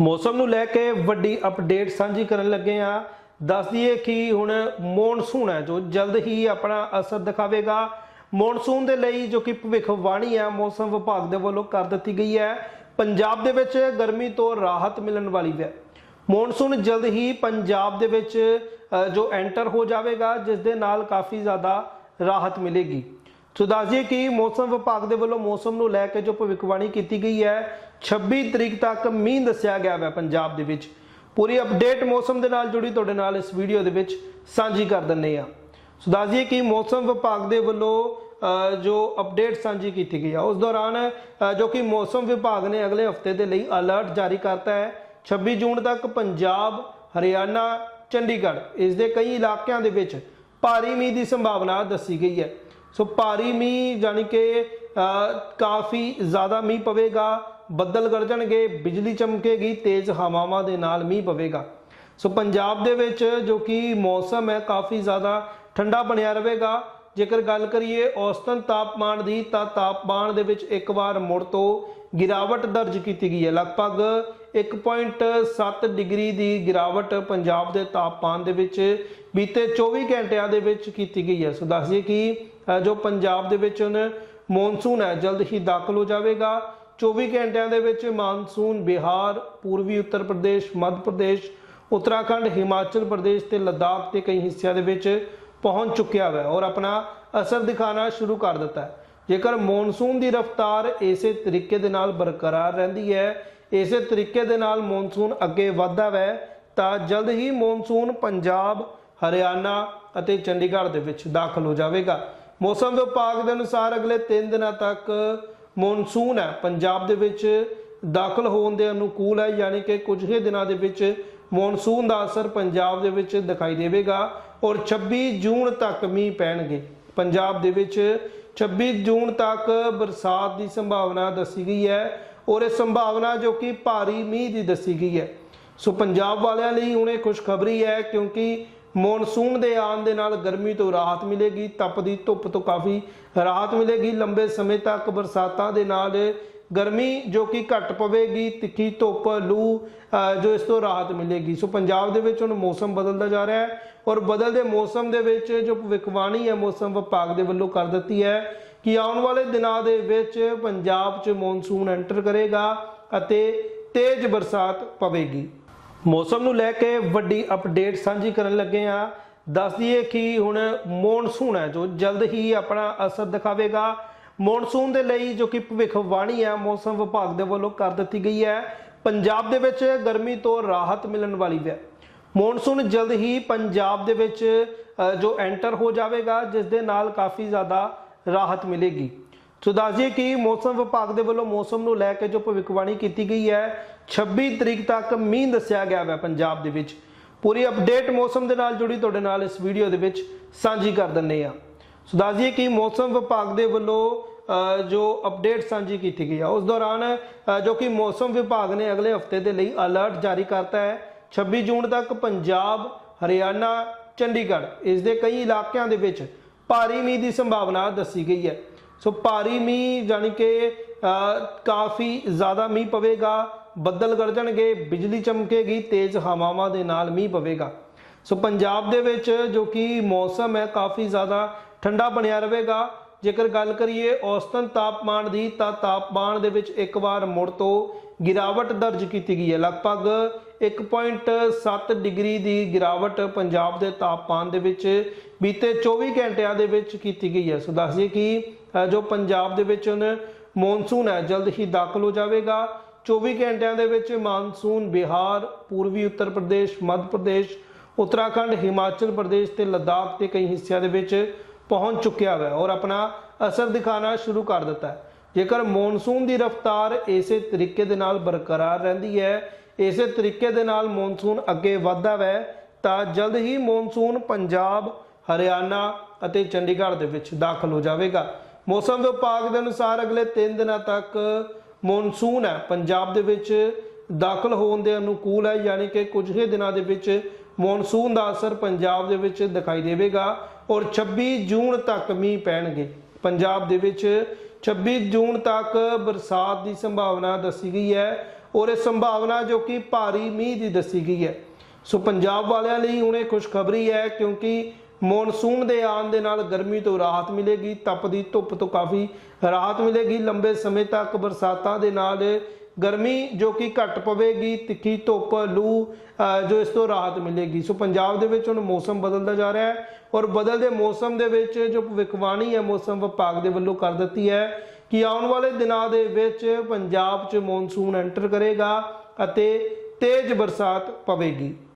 ਮੌਸਮ ਨੂੰ ਲੈ ਕੇ ਵੱਡੀ ਅਪਡੇਟ ਸਾਂਝੀ ਕਰਨ ਲੱਗੇ ਆ ਦੱਸ ਦਈਏ ਕਿ ਹੁਣ ਮੌਨਸੂਨ ਹੈ, ਜੋ ਜਲਦ ਹੀ ਆਪਣਾ ਅਸਰ ਦਿਖਾਵੇਗਾ। ਮੌਨਸੂਨ ਦੇ ਲਈ ਜੋ ਕਿ ਭਵਿੱਖਬਾਣੀ ਹੈ, ਮੌਸਮ ਵਿਭਾਗ ਦੇ ਵੱਲੋਂ ਕਰ ਦਿੱਤੀ ਗਈ ਹੈ। ਪੰਜਾਬ ਦੇ ਵਿੱਚ ਗਰਮੀ ਤੋਂ ਰਾਹਤ ਮਿਲਣ ਵਾਲੀ ਹੈ। ਮੌਨਸੂਨ ਜਲਦ ਹੀ ਪੰਜਾਬ ਦੇ ਵਿੱਚ ਜੋ ਐਂਟਰ ਹੋ ਜਾਵੇਗਾ, ਜਿਸ ਦੇ ਨਾਲ ਕਾਫੀ ਜ਼ਿਆਦਾ ਰਾਹਤ ਮਿਲੇਗੀ। ਸੋ ਦੱਸ ਕਿ ਮੌਸਮ ਵਿਭਾਗ ਦੇ ਵੱਲੋਂ ਮੌਸਮ ਨੂੰ ਲੈ ਕੇ ਜੋ ਭਵਿੱਖਬਾਣੀ ਕੀਤੀ ਗਈ ਹੈ 26 ਤਰੀਕ ਤੱਕ ਮੀਂਹ ਦੱਸਿਆ ਗਿਆ ਹੈ ਪੰਜਾਬ ਦੇ ਵਿੱਚ। ਪੂਰੀ ਅਪਡੇਟ ਮੌਸਮ ਦੇ ਨਾਲ ਜੁੜੀ ਤੁਹਾਡੇ ਨਾਲ ਇਸ ਵੀਡੀਓ ਦੇ ਵਿੱਚ ਸਾਂਝੀ ਕਰ ਦਿੰਨੇ ਆ ਸੋ ਦੱਸ ਕਿ ਮੌਸਮ ਵਿਭਾਗ ਦੇ ਵੱਲੋਂ ਜੋ ਅਪਡੇਟ ਸਾਂਝੀ ਕੀਤੀ ਗਈ ਆ, ਉਸ ਦੌਰਾਨ ਜੋ ਕਿ ਮੌਸਮ ਵਿਭਾਗ ਨੇ ਅਗਲੇ ਹਫ਼ਤੇ ਦੇ ਲਈ ਅਲਰਟ ਜਾਰੀ ਕਰਤਾ ਹੈ 26 ਜੂਨ ਤੱਕ ਪੰਜਾਬ, ਹਰਿਆਣਾ, ਚੰਡੀਗੜ੍ਹ, ਇਸ ਦੇ ਕਈ ਇਲਾਕਿਆਂ ਦੇ ਵਿੱਚ ਭਾਰੀ ਮੀਂਹ ਦੀ ਸੰਭਾਵਨਾ ਦੱਸੀ ਗਈ ਹੈ। ਸੋ ਭਾਰੀ ਮੀਂਹ ਯਾਨੀ ਕਿ ਕਾਫੀ ਜ਼ਿਆਦਾ ਮੀਂਹ ਪਵੇਗਾ, ਬੱਦਲ ਗਰਜਣਗੇ ਬਿਜਲੀ ਚਮਕੇਗੀ, ਤੇਜ਼ ਹਵਾਵਾਂ ਦੇ ਨਾਲ ਮੀਂਹ ਪਵੇਗਾ। ਸੋ ਪੰਜਾਬ ਦੇ ਵਿੱਚ ਜੋ ਕਿ ਮੌਸਮ ਹੈ ਕਾਫੀ ਜ਼ਿਆਦਾ ਠੰਡਾ ਬਣਿਆ ਰਹੇਗਾ। ਜੇਕਰ ਗੱਲ ਕਰੀਏ ਔਸਤਨ ਤਾਪਮਾਨ ਦੀ, ਤਾਂ ਤਾਪਮਾਨ ਦੇ ਵਿੱਚ ਇੱਕ ਵਾਰ ਮੁੜ ਤੋਂ ਗਿਰਾਵਟ ਦਰਜ ਕੀਤੀ ਗਈ ਹੈ। ਲਗਭਗ 1.7 ਡਿਗਰੀ ਦੀ ਗਿਰਾਵਟ ਪੰਜਾਬ ਦੇ ਤਾਪਮਾਨ ਦੇ ਵਿੱਚ ਬੀਤੇ 24 ਘੰਟਿਆਂ ਦੇ ਵਿੱਚ ਕੀਤੀ ਗਈ ਹੈ। ਸੋ ਦੱਸਈਏ ਕਿ ਜੋ ਪੰਜਾਬ ਦੇ ਵਿੱਚ ਮੌਨਸੂਨ ਹੈ, ਜਲਦ ਹੀ ਦਾਖਲ ਹੋ ਜਾਵੇਗਾ। 24 ਘੰਟਿਆਂ ਦੇ ਵਿੱਚ ਮਾਨਸੂਨ, ਬਿਹਾਰ, ਪੂਰਬੀ ਉੱਤਰ ਪ੍ਰਦੇਸ਼, ਮੱਧ ਪ੍ਰਦੇਸ਼, ਉੱਤਰਾਖੰਡ, ਹਿਮਾਚਲ ਪ੍ਰਦੇਸ਼ ਤੇ ਲੱਦਾਖ ਦੇ ਕਈ ਹਿੱਸਿਆਂ ਦੇ ਵਿੱਚ ਪਹੁੰਚ ਚੁੱਕਿਆ ਹੈ ਔਰ ਆਪਣਾ ਅਸਰ ਦਿਖਾਣਾ ਸ਼ੁਰੂ ਕਰ ਦਿੱਤਾ ਹੈ। ਜੇਕਰ ਮੌਨਸੂਨ ਦੀ ਰਫ਼ਤਾਰ ਇਸੇ ਤਰੀਕੇ ਦੇ ਨਾਲ ਬਰਕਰਾਰ ਰਹਿੰਦੀ ਹੈ, ਇਸੇ ਤਰੀਕੇ ਦੇ ਨਾਲ ਮੌਨਸੂਨ ਅੱਗੇ ਵਧਦਾ ਹੈ, ਤਾਂ ਜਲਦ ਹੀ ਮੌਨਸੂਨ ਪੰਜਾਬ, ਹਰਿਆਣਾ ਅਤੇ ਚੰਡੀਗੜ੍ਹ ਦੇ ਵਿੱਚ ਦਾਖਲ ਹੋ ਜਾਵੇਗਾ। ਮੌਸਮ ਵਿਭਾਗ ਦੇ ਅਨੁਸਾਰ ਅਗਲੇ 3 ਦਿਨਾਂ ਤੱਕ ਮੌਨਸੂਨ ਹੈ। ਪੰਜਾਬ ਦੇ ਵਿੱਚ ਦਾਖਲ ਹੋਣ ਦੇ ਅਨੁਕੂਲ ਹੈ, ਯਾਨੀ ਕਿ ਕੁਝ ਹੀ ਦਿਨਾਂ ਦੇ ਵਿੱਚ ਮੌਨਸੂਨ ਦਾ ਅਸਰ ਪੰਜਾਬ ਦੇ ਵਿੱਚ ਦਿਖਾਈ ਦੇਵੇਗਾ ਔਰ 26 ਜੂਨ ਤੱਕ ਮੀਂਹ ਪੈਣਗੇ। ਪੰਜਾਬ ਦੇ ਵਿੱਚ 26 ਜੂਨ ਤੱਕ ਬਰਸਾਤ ਦੀ ਸੰਭਾਵਨਾ ਦੱਸੀ ਗਈ ਹੈ ਔਰ ਇਹ ਸੰਭਾਵਨਾ ਜੋ ਕਿ ਭਾਰੀ ਮੀਂਹ ਦੀ ਦੱਸੀ ਗਈ ਹੈ। ਸੋ ਪੰਜਾਬ ਵਾਲਿਆਂ ਲਈ ਹੁਣ ਇਹ ਖੁਸ਼ਖਬਰੀ ਹੈ ਕਿਉਂਕਿ ਮੌਨਸੂਨ ਦੇ ਆਉਣ ਦੇ ਨਾਲ ਗਰਮੀ ਤੋਂ ਰਾਹਤ ਮਿਲੇਗੀ ਤਪਦੀ ਧੁੱਪ ਤੋਂ ਕਾਫੀ ਰਾਹਤ ਮਿਲੇਗੀ। ਲੰਬੇ ਸਮੇਂ ਤੱਕ ਬਰਸਾਤਾਂ ਦੇ ਨਾਲ ਗਰਮੀ ਜੋ ਕਿ ਘਟ ਪਵੇਗੀ, ਤਿੱਖੀ ਧੁੱਪ, ਲੂ ਜੋ ਇਸ ਤੋਂ ਰਾਹਤ ਮਿਲੇਗੀ। ਸੋ ਪੰਜਾਬ ਦੇ ਵਿੱਚ ਹੁਣ ਮੌਸਮ ਬਦਲਦਾ ਜਾ ਰਿਹਾ ਹੈ ਔਰ ਬਦਲਦੇ ਮੌਸਮ ਦੇ ਵਿੱਚ ਜੋ ਭਵਿੱਖਬਾਣੀ ਹੈ, ਮੌਸਮ ਵਿਭਾਗ ਦੇ ਵੱਲੋਂ ਕਰ ਦਿੱਤੀ ਹੈ ਕਿ ਆਉਣ ਵਾਲੇ ਦਿਨਾਂ ਦੇ ਵਿੱਚ ਪੰਜਾਬ 'ਚ ਮੌਨਸੂਨ ਐਂਟਰ ਕਰੇਗਾ ਅਤੇ ਤੇਜ਼ ਬਰਸਾਤ ਪਵੇਗੀ। ਮੌਸਮ ਨੂੰ ਲੈ ਕੇ ਵੱਡੀ ਅਪਡੇਟ ਸਾਂਝੀ ਕਰਨ ਲੱਗੇ ਆ ਦੱਸ ਦਈਏ ਕਿ ਹੁਣ ਮੌਨਸੂਨ ਹੈ ਜੋ ਜਲਦ ਹੀ ਆਪਣਾ ਅਸਰ ਦਿਖਾਵੇਗਾ। ਮੌਨਸੂਨ ਦੇ ਲਈ ਜੋ ਕਿ ਭਵਿੱਖਬਾਣੀ ਹੈ, ਮੌਸਮ ਵਿਭਾਗ ਦੇ ਵੱਲੋਂ ਕਰ ਦਿੱਤੀ ਗਈ ਹੈ। ਪੰਜਾਬ ਦੇ ਵਿੱਚ ਗਰਮੀ ਤੋਂ ਰਾਹਤ ਮਿਲਣ ਵਾਲੀ ਹੈ। ਮੌਨਸੂਨ ਜਲਦ ਹੀ ਪੰਜਾਬ ਦੇ ਵਿੱਚ ਜੋ ਐਂਟਰ ਹੋ ਜਾਵੇਗਾ, ਜਿਸ ਦੇ ਨਾਲ ਕਾਫੀ ਜ਼ਿਆਦਾ ਰਾਹਤ ਮਿਲੇਗੀ। ਸੋ ਦੱਸਈਏ ਕਿ ਮੌਸਮ ਵਿਭਾਗ ਦੇ ਵੱਲੋਂ ਮੌਸਮ ਨੂੰ ਲੈ ਕੇ ਜੋ ਭਵਿੱਖਬਾਣੀ ਕੀਤੀ ਗਈ ਹੈ 26 ਤਰੀਕ ਤੱਕ ਮੀਂਹ ਦੱਸਿਆ ਗਿਆ ਹੈ ਪੰਜਾਬ ਦੇ ਵਿੱਚ। ਪੂਰੀ ਅਪਡੇਟ ਮੌਸਮ ਦੇ ਨਾਲ ਜੁੜੀ ਤੁਹਾਡੇ ਨਾਲ ਇਸ ਵੀਡੀਓ ਦੇ ਵਿੱਚ ਸਾਂਝੀ ਕਰ ਦਿੰਨੇ ਆ ਸੋ ਦੱਸਈਏ ਕਿ ਮੌਸਮ ਵਿਭਾਗ ਦੇ ਵੱਲੋਂ ਜੋ ਅਪਡੇਟ ਸਾਂਝੀ ਕੀਤੀ ਗਈ ਆ, ਉਸ ਦੌਰਾਨ ਜੋ ਕਿ ਮੌਸਮ ਵਿਭਾਗ ਨੇ ਅਗਲੇ ਹਫ਼ਤੇ ਦੇ ਲਈ ਅਲਰਟ ਜਾਰੀ ਕਰਤਾ ਹੈ 26 ਜੂਨ ਤੱਕ ਪੰਜਾਬ, ਹਰਿਆਣਾ, ਚੰਡੀਗੜ੍ਹ ਇਸ ਦੇ ਕਈ ਇਲਾਕਿਆਂ ਦੇ ਵਿੱਚ ਭਾਰੀ ਮੀਂਹ ਦੀ ਸੰਭਾਵਨਾ ਦੱਸੀ ਗਈ ਹੈ। ਸੋ ਭਾਰੀ ਮੀਂਹ ਯਾਨੀ ਕਿ ਕਾਫੀ ਜ਼ਿਆਦਾ ਮੀਂਹ ਪਵੇਗਾ, ਬੱਦਲ ਗਰਜਣਗੇ ਬਿਜਲੀ ਚਮਕੇਗੀ, ਤੇਜ਼ ਹਵਾਵਾਂ ਦੇ ਨਾਲ ਮੀਂਹ ਪਵੇਗਾ। ਸੋ ਪੰਜਾਬ ਦੇ ਵਿੱਚ ਜੋ ਕਿ ਮੌਸਮ ਹੈ ਕਾਫੀ ਜ਼ਿਆਦਾ ਠੰਡਾ ਬਣਿਆ ਰਹੇਗਾ। ਜੇਕਰ ਗੱਲ ਕਰੀਏ ਔਸਤਨ ਤਾਪਮਾਨ ਦੀ, ਤਾਂ ਤਾਪਮਾਨ ਦੇ ਵਿੱਚ ਇੱਕ ਵਾਰ ਮੁੜ ਤੋਂ ਗਿਰਾਵਟ ਦਰਜ ਕੀਤੀ ਗਈ ਹੈ। ਲਗਭਗ 1.7 ਡਿਗਰੀ ਦੀ ਗਿਰਾਵਟ ਪੰਜਾਬ ਦੇ ਤਾਪਮਾਨ ਦੇ ਵਿੱਚ ਬੀਤੇ 24 ਘੰਟਿਆਂ ਦੇ ਵਿੱਚ ਕੀਤੀ ਗਈ ਹੈ। ਸੋ ਦੱਸਈਏ ਕਿ ਜੋ ਪੰਜਾਬ ਦੇ ਵਿੱਚ ਹੁਣ ਮੌਨਸੂਨ ਹੈ, ਜਲਦ ਹੀ ਦਾਖਲ ਹੋ ਜਾਵੇਗਾ। 24 ਘੰਟਿਆਂ ਦੇ ਵਿੱਚ ਮਾਨਸੂਨ ਬਿਹਾਰ, ਪੂਰਬੀ ਉੱਤਰ ਪ੍ਰਦੇਸ਼, ਮੱਧ ਪ੍ਰਦੇਸ਼, ਉੱਤਰਾਖੰਡ, ਹਿਮਾਚਲ ਪ੍ਰਦੇਸ਼ ਤੇ ਲਦਾਖ ਦੇ ਕਈ ਹਿੱਸਿਆਂ ਦੇ ਵਿੱਚ ਪਹੁੰਚ ਚੁੱਕਿਆ ਹੈ ਔਰ ਆਪਣਾ ਅਸਰ ਦਿਖਾਣਾ ਸ਼ੁਰੂ ਕਰ ਦਿੱਤਾ ਹੈ। ਜੇਕਰ ਮੌਨਸੂਨ ਦੀ ਰਫ਼ਤਾਰ ਇਸੇ ਤਰੀਕੇ ਦੇ ਨਾਲ ਬਰਕਰਾਰ ਰਹਿੰਦੀ ਹੈ, ਇਸੇ ਤਰੀਕੇ ਦੇ ਨਾਲ ਮੌਨਸੂਨ ਅੱਗੇ ਵਧਦਾ ਹੈ ਤਾਂ ਜਲਦ ਹੀ ਮੌਨਸੂਨ ਪੰਜਾਬ, ਹਰਿਆਣਾ ਅਤੇ ਚੰਡੀਗੜ੍ਹ ਦੇ ਵਿੱਚ ਦਾਖਲ ਹੋ ਜਾਵੇਗਾ। ਮੌਸਮ ਵਿਭਾਗ ਦੇ ਅਨੁਸਾਰ ਅਗਲੇ 3 ਦਿਨਾਂ ਤੱਕ ਮੌਨਸੂਨ ਹੈ। ਪੰਜਾਬ ਦੇ ਵਿੱਚ ਦਾਖਲ ਹੋਣ ਦੇ ਅਨੁਕੂਲ ਹੈ, ਯਾਨੀ ਕਿ ਕੁਝ ਹੀ ਦਿਨਾਂ ਦੇ ਵਿੱਚ ਮੌਨਸੂਨ ਦਾ ਅਸਰ ਪੰਜਾਬ ਦੇ ਵਿੱਚ ਦਿਖਾਈ ਦੇਵੇਗਾ ਔਰ 26 ਜੂਨ ਤੱਕ ਮੀਂਹ ਪੈਣਗੇ। ਪੰਜਾਬ ਦੇ ਵਿੱਚ 26 ਜੂਨ ਤੱਕ ਬਰਸਾਤ ਦੀ ਸੰਭਾਵਨਾ ਦੱਸੀ ਗਈ ਹੈ ਔਰ ਇਹ ਸੰਭਾਵਨਾ ਜੋ ਕਿ ਭਾਰੀ ਮੀਂਹ ਦੀ ਦੱਸੀ ਗਈ ਹੈ। ਸੋ ਪੰਜਾਬ ਵਾਲਿਆਂ ਲਈ ਹੁਣ ਇਹ ਖੁਸ਼ਖਬਰੀ ਹੈ ਕਿਉਂਕਿ ਮੌਨਸੂਨ ਦੇ ਆਉਣ ਦੇ ਨਾਲ ਗਰਮੀ ਤੋਂ ਰਾਹਤ ਮਿਲੇਗੀ ਤਪਦੀ ਧੁੱਪ ਤੋਂ ਕਾਫੀ ਰਾਹਤ ਮਿਲੇਗੀ। ਲੰਬੇ ਸਮੇਂ ਤੱਕ ਬਰਸਾਤਾਂ ਦੇ ਨਾਲ ਗਰਮੀ ਜੋ ਕਿ ਘਟ ਪਵੇਗੀ, ਤਿੱਖੀ ਧੁੱਪ, ਲੂ ਜੋ ਇਸ ਤੋਂ ਰਾਹਤ ਮਿਲੇਗੀ। ਸੋ ਪੰਜਾਬ ਦੇ ਵਿੱਚ ਹੁਣ ਮੌਸਮ ਬਦਲਦਾ ਜਾ ਰਿਹਾ ਹੈ ਔਰ ਬਦਲਦੇ ਮੌਸਮ ਦੇ ਵਿੱਚ ਜੋ ਭਵਿੱਖਬਾਣੀ ਹੈ, ਮੌਸਮ ਵਿਭਾਗ ਦੇ ਵੱਲੋਂ ਕਰ ਦਿੱਤੀ ਹੈ ਕਿ ਆਉਣ ਵਾਲੇ ਦਿਨਾਂ ਦੇ ਵਿੱਚ ਪੰਜਾਬ 'ਚ ਮੌਨਸੂਨ ਐਂਟਰ ਕਰੇਗਾ ਅਤੇ ਤੇਜ਼ ਬਰਸਾਤ ਪਵੇਗੀ।